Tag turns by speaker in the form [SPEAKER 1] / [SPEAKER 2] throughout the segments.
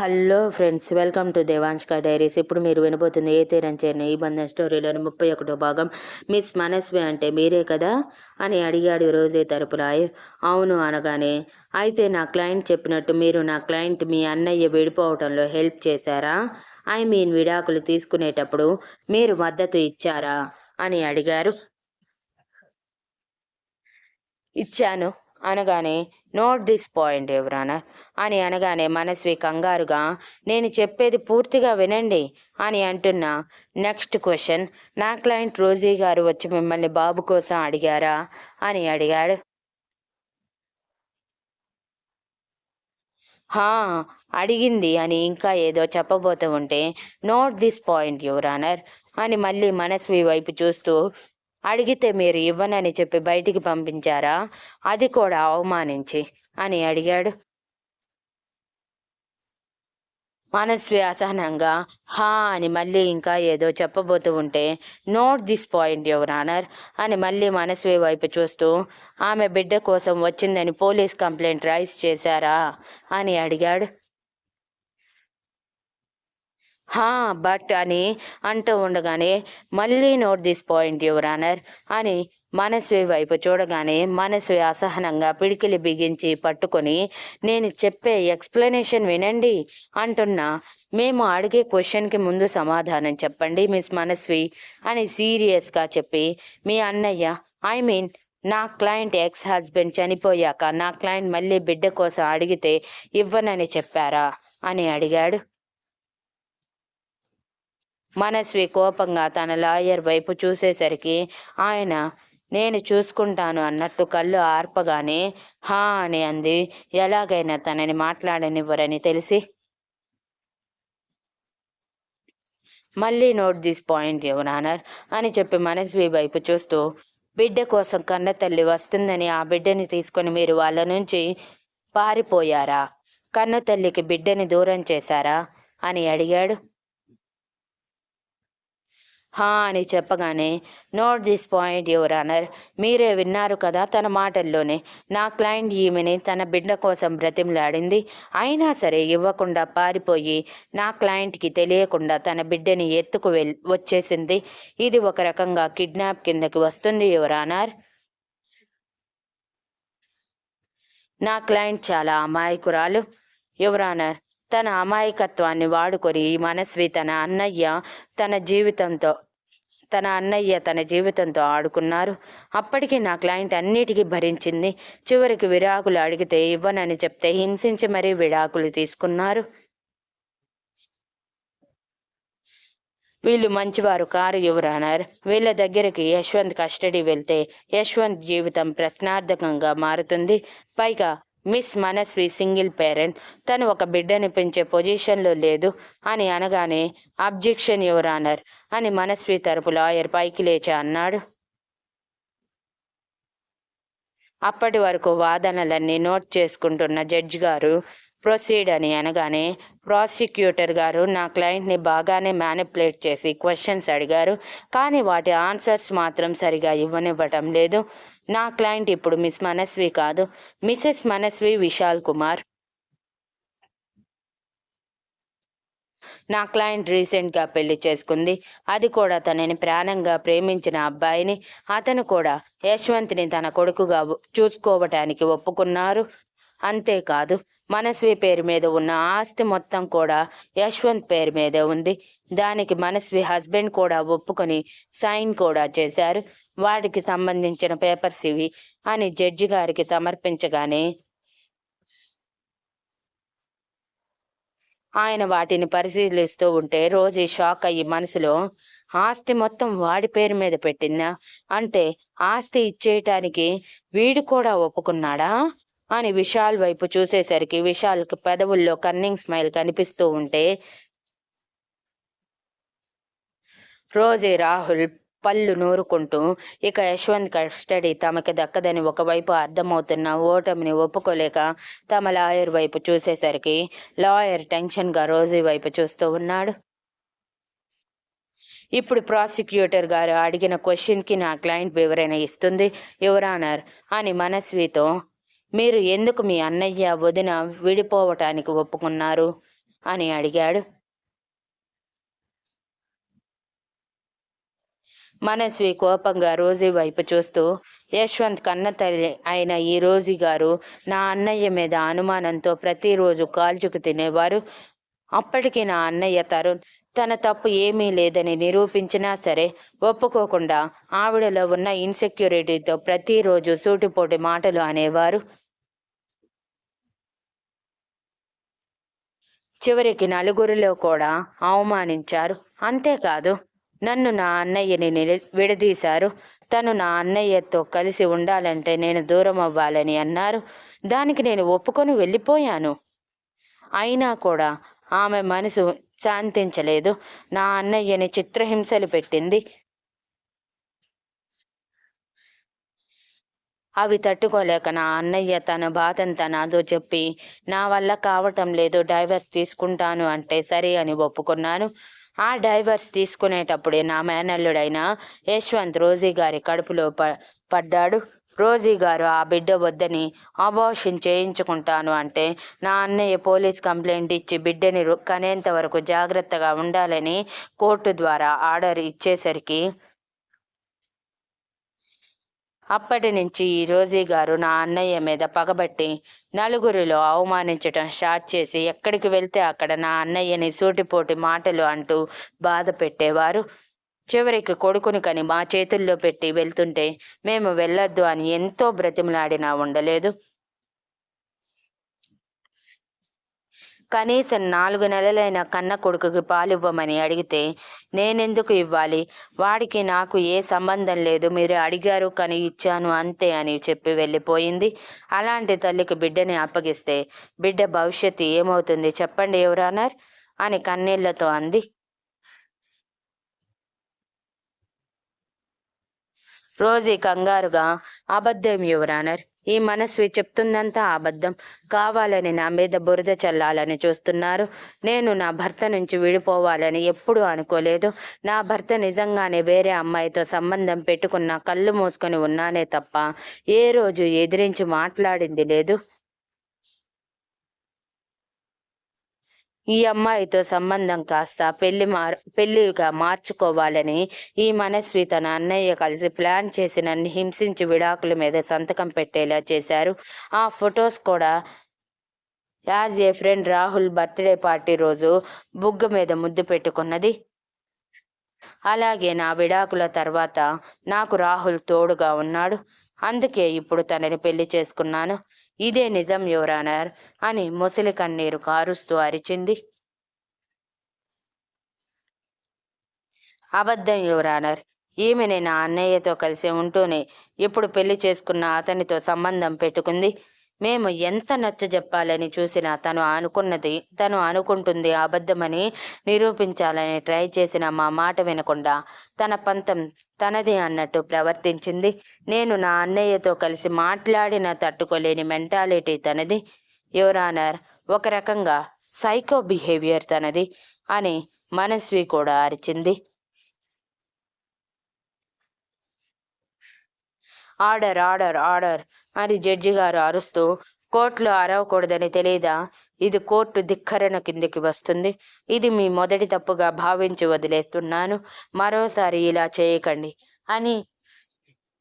[SPEAKER 1] Hello friends welcome to Devanshka diaries. ఇప్పుడు మీరు వినబోతుంది ఏ తీరం చేరిన. ఈ బంధం స్టోరీలోని ముప్పై ఒకటో భాగం మిస్ మనస్వి అంటే మీరే కదా అని అడిగాడు రోజే తరపున అవును అనగానే అయితే నా క్లయింట్ చెప్పినట్టు మీరు నా క్లయింట్ మీ అన్నయ్య విడిపోవటంలో హెల్ప్ చేశారా? ఐ మీన్ విడాకులు తీసుకునేటప్పుడు మీరు మద్దతు ఇచ్చారా? అని అడిగారు. ఇచ్చాను. అనగానే నోట్ దిస్ పాయింట్ ఎవరానర్ అని అనగానే మనస్వి కంగారుగా నేను చెప్పేది పూర్తిగా వినండి అని అంటున్నా నెక్స్ట్ క్వశ్చన్ నా క్లయింట్ రోజీ గారు వచ్చి మిమ్మల్ని బాబు కోసం అడిగారా? అని అడిగాడు. హా అడిగింది అని ఇంకా ఏదో చెప్పబోతూ ఉంటే నోట్ దిస్ పాయింట్ యువరానర్ అని మళ్ళీ మనస్వి వైపు చూస్తూ అడిగితే మీరు ఇవ్వనని చెప్పి బయటికి పంపించారా? అది కూడా అవమానించి అని అడిగాడు. మనస్వి అసహనంగా హా అని మళ్ళీ ఇంకా ఏదో చెప్పబోతూ ఉంటే note this point your honour అని మళ్ళీ మనస్వి వైపు చూస్తూ ఆమె బిడ్డ కోసం వచ్చిందని పోలీస్ కంప్లైంట్ రైస్ చేశారా? అని అడిగాడు. హా బట్ అని అంటూ ఉండగానే మళ్ళీ note this point your honour అని మనస్వి వైపు చూడగానే మనస్వి అసహనంగా పిడికిలి బిగించి పట్టుకొని నేను చెప్పే ఎక్స్ప్లెనేషన్ వినండి అంటున్నా మేము అడిగే క్వశ్చన్కి ముందు సమాధానం చెప్పండి మిస్ మనస్వి అని సీరియస్గా చెప్పి మీ అన్నయ్య ఐ మీన్ నా క్లయింట్ ఎక్స్ హస్బెండ్ చనిపోయాక నా క్లయింట్ మళ్ళీ బిడ్డ కోసం అడిగితే ఇవ్వనని చెప్పారా అని అడిగాడు. మనస్వి కోపంగా తన లాయర్ వైపు చూసేసరికి ఆయన నేను చూసుకుంటాను అన్నట్టు కళ్ళు ఆర్పగానే హా అని అంది. ఎలాగైనా తనని మాట్లాడనివ్వరని తెలిసి? మళ్ళీ నోట్ దిస్ పాయింట్ యువనానర్ అని చెప్పి మనస్వి వైపు చూస్తూ బిడ్డ కోసం కన్న తల్లి వస్తుందని ఆ బిడ్డని తీసుకొని మీరు వాళ్ళ నుంచి పారిపోయారా? కన్న తల్లికి బిడ్డని దూరం చేశారా? అని అడిగాడు. హా అని చెప్పగానే note this point your honour మీరే విన్నారు కదా తన మాటల్లోనే. నా క్లయింట్ ఈమెని తన బిడ్డ కోసం బ్రతిమలాడింది. అయినా సరే ఇవ్వకుండా పారిపోయి నా క్లయింట్కి తెలియకుండా తన బిడ్డని ఎత్తుకు వెల్ వచ్చేసింది. ఇది ఒక రకంగా కిడ్నాప్ కిందకి వస్తుంది యువర్ ఆనర్ నా క్లయింట్ చాలా అమాయకురాలు. యువర్ ఆనర్ తన అమాయకత్వాన్ని వాడుకొని మనస్వి తన అన్నయ్య తన జీవితంతో తన అన్నయ్య తన జీవితంతో ఆడుకున్నారు. అప్పటికి నా క్లయింట్ అన్నిటికీ భరించింది. చివరికి విడాకులు అడిగితే ఇవ్వనని చెప్తే హింసించి మరీ విడాకులు తీసుకున్నారు. వీళ్ళు మంచివారు కారు యువరానర్. వీళ్ళ దగ్గరికి యశ్వంత్ కస్టడీ వెళ్తే యశ్వంత్ జీవితం ప్రశ్నార్థకంగా మారుతుంది. పైగా మిస్ మనస్వి సింగిల్ పేరెంట్. తను ఒక బిడ్డని పెంచే పొజిషన్లో లేదు అని అనగానే అబ్జెక్షన్ యువర్ ఆనర్ అని మనస్వి తరపు లాయర్ పైకి లేచి అన్నాడు. అప్పటి వరకు వాదనలన్నీ నోట్ చేసుకుంటున్న జడ్జి గారు ప్రొసీడ్ అని అనగానే ప్రాసిక్యూటర్ గారు నా క్లయింట్ని బాగానే మ్యానిపులేట్ చేసి క్వశ్చన్స్ అడిగారు కానీ వాటి ఆన్సర్స్ మాత్రం సరిగా ఇవ్వనివ్వటం లేదు. నా క్లయింట్ ఇప్పుడు మిస్ మనస్వి కాదు. మిసెస్ మనస్వి విశాల్ కుమార్. నా క్లయింట్ రీసెంట్గా పెళ్ళి చేసుకుంది. అది కూడా తనని ప్రాణంగా ప్రేమించిన అబ్బాయిని అతను కూడా యశ్వంత్ని తన కొడుకుగా చూసుకోవటానికి ఒప్పుకున్నారు. అంతేకాదు మనస్వి పేరు మీద ఉన్న ఆస్తి మొత్తం కూడా యశ్వంత్ పేరు మీదే ఉంది. దానికి మనస్వి హస్బెండ్ కూడా ఒప్పుకొని సైన్ కూడా చేశారు. వాటికి సంబంధించిన పేపర్స్ ఇవి అని జడ్జి గారికి సమర్పించగానే ఆయన వాటిని పరిశీలిస్తూ ఉంటే రోజీ షాక్ అయ్యి మనసులో ఆస్తి మొత్తం వాడి పేరు మీద పెట్టిందా? అంటే ఆస్తి ఇచ్చేయటానికి వీడు కూడా ఒప్పుకున్నాడా? అని విశాల్ వైపు చూసేసరికి విశాల్కి పెదవుల్లో కన్నింగ్ స్మైల్ కనిపిస్తూ ఉంటే రోజే రాహుల్ పళ్ళు నూరుకుంటూ ఇక యశ్వంత్ కస్టడీ తమకి దక్కదని ఒకవైపు అర్థమవుతున్న ఓటమిని ఒప్పుకోలేక తమ లాయర్ వైపు చూసేసరికి లాయర్ టెన్షన్గా రోజీ వైపు చూస్తూ ఉన్నాడు. ఇప్పుడు ప్రాసిక్యూటర్ గారు అడిగిన క్వశ్చన్కి నా క్లయింట్ వివరణ ఇస్తుంది. యువరానర్ అని మనస్వితో మీరు ఎందుకు మీ అన్నయ్య వదిన విడిపోవటానికి ఒప్పుకున్నారు? అని అడిగాడు. మనస్వి కోపంగా రోజీ వైపు చూస్తూ యశ్వంత్ కన్న తల్లి అయిన ఈ రోజీ గారు నా అన్నయ్య మీద అనుమానంతో ప్రతిరోజు కాల్చుకు తినేవారు. అప్పటికి నా అన్నయ్య తరుణ్ తన తప్పు ఏమీ లేదని నిరూపించినా సరే ఒప్పుకోకుండా ఆవిడలో ఉన్న ఇన్సెక్యూరిటీతో ప్రతిరోజు సూటిపోటి మాటలు అనేవారు. చివరికి నలుగురిలో కూడా అవమానించారు. అంతేకాదు నన్ను నా అన్నయ్యని విడదీశారు. తను నా అన్నయ్యతో కలిసి ఉండాలంటే నేను దూరం అవ్వాలని అన్నారు. దానికి నేను ఒప్పుకొని వెళ్ళిపోయాను. అయినా కూడా ఆమె మనసు శాంతించలేదు. నా అన్నయ్యని చిత్రహింసలు పెట్టింది. అవి తట్టుకోలేక నా అన్నయ్య తన బాధంతా నాతో చెప్పి నా వల్ల కావటం లేదు డైవర్స్ తీసుకుంటాను అంటే సరే అని ఒప్పుకున్నాను. ఆ డైవర్స్ తీసుకునేటప్పుడే నా మేనల్లుడైన యశ్వంత్ రోజీ గారి కడుపులో ప పడ్డాడు. రోజీ గారు ఆ బిడ్డ వద్దని అబార్షన్ చేయించుకుంటాను అంటే నా అన్నయ్య పోలీస్ కంప్లైంట్ ఇచ్చి బిడ్డని కనేంత వరకు జాగ్రత్తగా ఉండాలని కోర్టు ద్వారా ఆర్డర్ ఇచ్చేసరికి అప్పటి నుంచి ఈ రోజీ గారు నా అన్నయ్య మీద పగబట్టి నలుగురిలో అవమానించటం స్టార్ట్ చేసి ఎక్కడికి వెళ్తే అక్కడ నా అన్నయ్యని సూటిపోటి మాటలు అంటూ బాధ పెట్టేవారు. చివరికి కొడుకుని కని మా చేతుల్లో పెట్టి వెళ్తుంటే మేము వెళ్ళొద్దు అని ఎంతో బ్రతిమలాడినా ఉండలేదు. కనీసం నాలుగు నెలలైన కన్న కొడుకుకి పాలివ్వమని అడిగితే నేనెందుకు ఇవ్వాలి? వాడికి నాకు ఏ సంబంధం లేదు. మీరు అడిగారు కానీ ఇచ్చాను అంతే అని చెప్పి వెళ్ళిపోయింది. అలాంటి తల్లికి బిడ్డని అప్పగిస్తే బిడ్డ భవిష్యత్తు ఏమవుతుంది చెప్పండి ఎవరన్నారు అని కన్నీళ్ళతో అంది. రోజీ కంగారుగా అబద్ధం యువరానర్ ఈ మనస్వి చెప్తుందంతా అబద్ధం. కావాలని నా మీద బురద చల్లాలని చూస్తున్నారు. నేను నా భర్త నుంచి విడిపోవాలని ఎప్పుడూ అనుకోలేదు. నా భర్త నిజంగానే వేరే అమ్మాయితో సంబంధం పెట్టుకున్న కళ్ళు మూసుకొని ఉన్నానే తప్ప ఏ రోజు ఎదిరించి మాట్లాడింది లేదు. ఈ అమ్మాయితో సంబంధం కాస్త పెళ్ళి మార్ పెళ్ళిగా మార్చుకోవాలని ఈ మనస్వి తన అన్నయ్య కలిసి ప్లాన్ చేసి నన్ను హింసించి విడాకుల మీద సంతకం పెట్టేలా చేశారు. ఆ ఫొటోస్ కూడా as a friend Rahul birthday party రోజు బుగ్గ మీద ముద్దు పెట్టుకున్నది. అలాగే నా విడాకుల తర్వాత నాకు రాహుల్ తోడుగా ఉన్నాడు. అందుకే ఇప్పుడు తనని పెళ్ళి చేసుకున్నాను. ఇదే నిజం యువరానర్ అని ముసలి కన్నీరు కారుస్తూ అరిచింది. అబద్ధం యువరానర్ ఈమెని నా అన్నయ్యతో కలిసి ఉంటూనే ఇప్పుడు పెళ్ళి చేసుకున్న అతనితో సంబంధం పెట్టుకుంది. మేము ఎంత నచ్చ చెప్పాలని చూసినా తను అనుకున్నది తను అనుకుంటుంది అబద్ధమని నిరూపించాలని ట్రై చేసిన మా మాట వినకుండా తన పంతం తనది అన్నట్టు ప్రవర్తించింది. నేను నా అన్నయ్యతో కలిసి మాట్లాడిన తట్టుకోలేని మెంటాలిటీ తనది. యువరానర్ ఒక రకంగా సైకో బిహేవియర్ తనది అని మనస్వి కూడా అరిచింది. ఆర్డర్ ఆర్డర్ ఆర్డర్ అని జడ్జి గారు అరుస్తూ కోర్టులో అరవకూడదని తెలియదా ఇది కోర్టు ధిక్కరణ కిందికి వస్తుంది. ఇది మీ మొదటి తప్పుగా భావించి వదిలేస్తున్నాను. మరోసారి ఇలా చేయకండి అని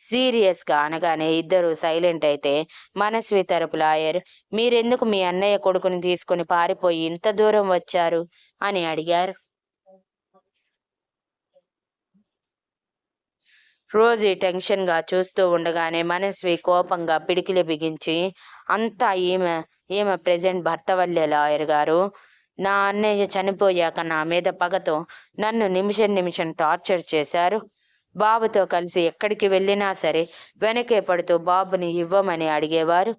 [SPEAKER 1] సీరియస్గా అనగానే ఇద్దరు సైలెంట్ అయితే మనస్వి తరపు లాయర్ మీరెందుకు మీ అన్నయ్య కొడుకుని తీసుకుని పారిపోయి ఇంత దూరం వచ్చారు? అని అడిగారు. రోజీ టెన్షన్గా చూస్తూ ఉండగానే మనస్వి కోపంగా పిడికిలి బిగించి అంతా ఈమె ఈమె ప్రెజెంట్ వల్లే లాయర్ గారు? నా అన్నయ్య చనిపోయాక నా మీద పగతో నన్ను నిమిషం నిమిషం టార్చర్ చేశారు. బాబుతో కలిసి ఎక్కడికి వెళ్ళినా సరే వెనకే పడుతూ బాబుని ఇవ్వమని అడిగేవారు.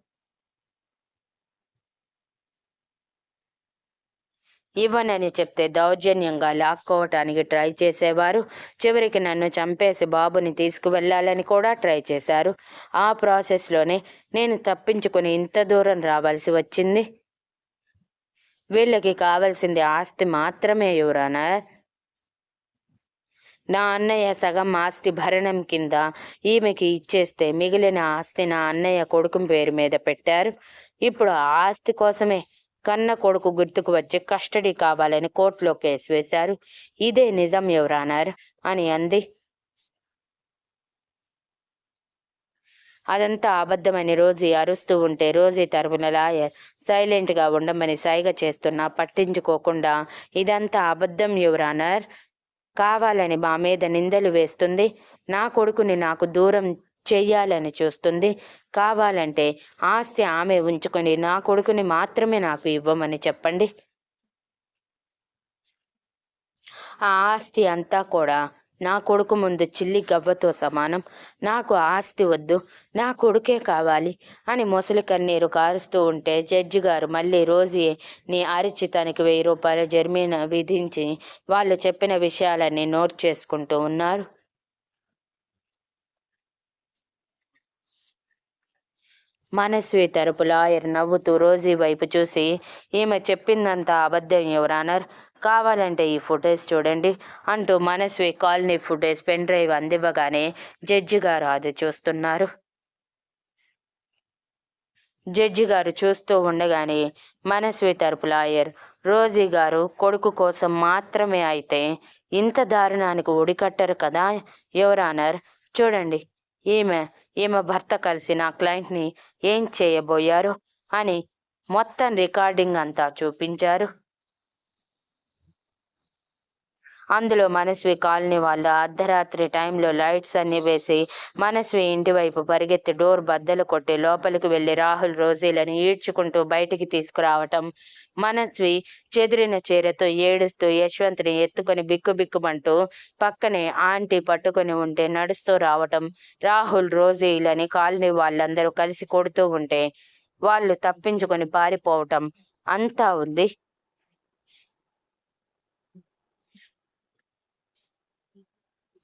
[SPEAKER 1] ఇవ్వనని చెప్తే దౌర్జన్యంగా లాక్కోవటానికి ట్రై చేసేవారు. చివరికి నన్ను చంపేసి బాబుని తీసుకువెళ్ళాలని కూడా ట్రై చేశారు. ఆ ప్రాసెస్లోనే నేను తప్పించుకుని ఇంత దూరం రావాల్సి వచ్చింది. వీళ్ళకి కావలసింది ఆస్తి మాత్రమే యువరానర్ నా అన్నయ్య సగం ఆస్తి భరణం కింద ఈమెకి ఇచ్చేస్తే మిగిలిన ఆస్తి నా అన్నయ్య కొడుకు పేరు మీద పెట్టారు. ఇప్పుడు ఆ ఆస్తి కోసమే కన్న కొడుకు గుర్తుకు వచ్చి కస్టడీ కావాలని కోర్టులో కేసు వేశారు. ఇదే నిజం ఎవరానర్ అని అంది. అదంతా అబద్ధమని రోజీ అరుస్తూ ఉంటే రోజీ తరపున లాయర్ సైలెంట్గా ఉండమని సైగ చేస్తున్నా పట్టించుకోకుండా ఇదంతా అబద్ధం ఎవరానర్ కావాలని మా మీద నిందలు వేస్తుంది. నా కొడుకుని నాకు దూరం చెయ్యాలని చూస్తుంది. కావాలంటే ఆస్తి ఆమె ఉంచుకొని నా కొడుకుని మాత్రమే నాకు ఇవ్వమని చెప్పండి. ఆ ఆస్తి అంతా కూడా నా కొడుకు ముందు చిల్లి గవ్వతో సమానం. నాకు ఆస్తి వద్దు నా కొడుకే కావాలి అని మొసలి కన్నీరు కారుస్తూ ఉంటే జడ్జి గారు మళ్ళీ రోజీ నీ అరిచి తనకి వెయ్యి రూపాయల జరిమానా విధించి వాళ్ళు చెప్పిన విషయాలన్నీ నోట్ చేసుకుంటూ ఉన్నారు. మనస్వి తరపు లాయర్ నవ్వుతూ రోజీ వైపు చూసి ఈమె చెప్పిందంతా అబద్ధం ఎవరానర్ కావాలంటే ఈ ఫుటేజ్ చూడండి అంటూ Manasvi colony footage pen drive అందివ్వగానే judge గారు అది చూస్తున్నారు. జడ్జి గారు చూస్తూ ఉండగానే మనస్వి తరపు లాయర్ రోజీ గారు కొడుకు కోసం మాత్రమే అయితే ఇంత దారుణానికి ఒడికట్టరు కదా ఎవరానర్ చూడండి ఈమె ఈమె భర్త కలిసి నా క్లయింట్ని ఏం చేయబోయారు అని మొత్తం రికార్డింగ్ అంతా చూపించారు. అందులో మనస్వి కాలనీ వాళ్ళు అర్ధరాత్రి టైంలో లైట్స్ అన్ని వేసి మనస్వి ఇంటి వైపు పరిగెత్తి డోర్ బద్దలు కొట్టి లోపలికి వెళ్ళి రాహుల్ రోజీలను ఈడ్చుకుంటూ బయటికి తీసుకురావటం. మనస్వి చెదిరిన చీరతో ఏడుస్తూ యశ్వంత్ని ఎత్తుకొని బిక్కుబిక్కుమంటూ పక్కనే ఆంటీ పట్టుకొని ఉంటే నడుస్తూ రావటం. రాహుల్ రోజీలని కాలనీ వాళ్ళందరూ కలిసి కొడుతూ ఉంటే వాళ్ళు తప్పించుకొని పారిపోవటం. అంతా ఉంది.